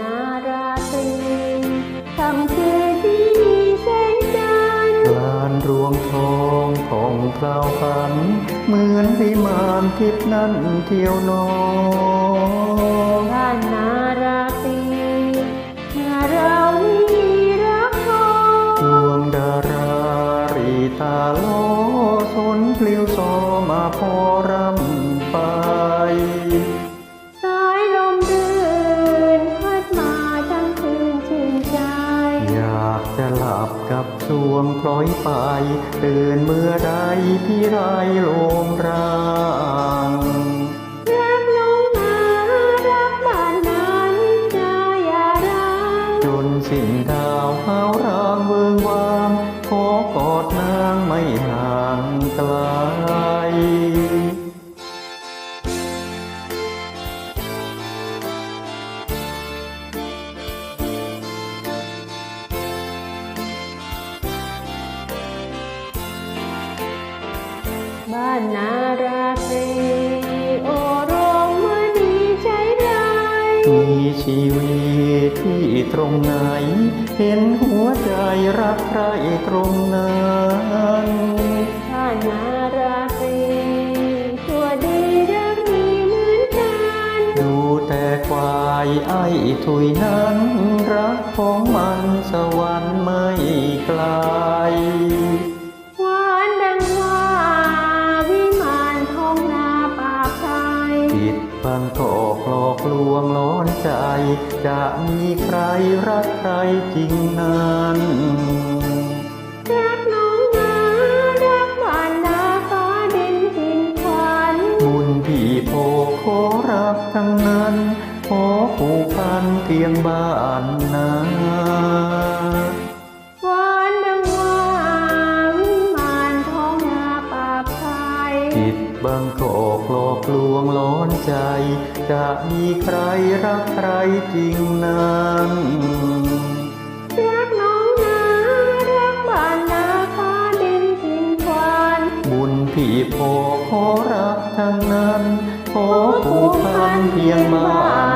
นาราตรีทำคืนที่ดีแสงจันทร์ลานรวงทองผ่องพราฝัน เหมือนวิมานทิพนั่นเที่ยวนอนบ้านนาราตรีนาเรานี้รักทองดวงดารา บกับสวงคล้อยไป ตื่นเมื่อใดพี่ไรลงรางรักน้องนารักบ้านนั้นจะอย่าร้างจนสิ้นดาวหาวรางเวิงวางขอกอดนางไม่ห่าง บ้านนาราตรีโอรงมณีใจร้ายมีชีวิตที่ตรงไหน เห็นหัวใจรักใครตรงนั้นบ้านนาราตรีชั่วดีรักมีเหมือนกัน ดูแต่ควายไอ้ถุยนั้น รักของมันสวรรค์ กหลอกลวงล้อนใจ จะมีใครรักใครจริงนั้นรักน้องนารักบ้านนาฟ้าดินถิ่นขวัญบุญพี่โพขอรับทั้งนั้นขอผูกพันเพียงบ้านนา ผิดบังทอกหลอกลวงล้อนใจ จะมีใครรักใครจริงนั้นรักน้องนารักบ้านนาฟ้าดินถิ่นขวัญบุญพี่โพขอรับทั้งนั้นขอผูกพันเพียงบ้านนา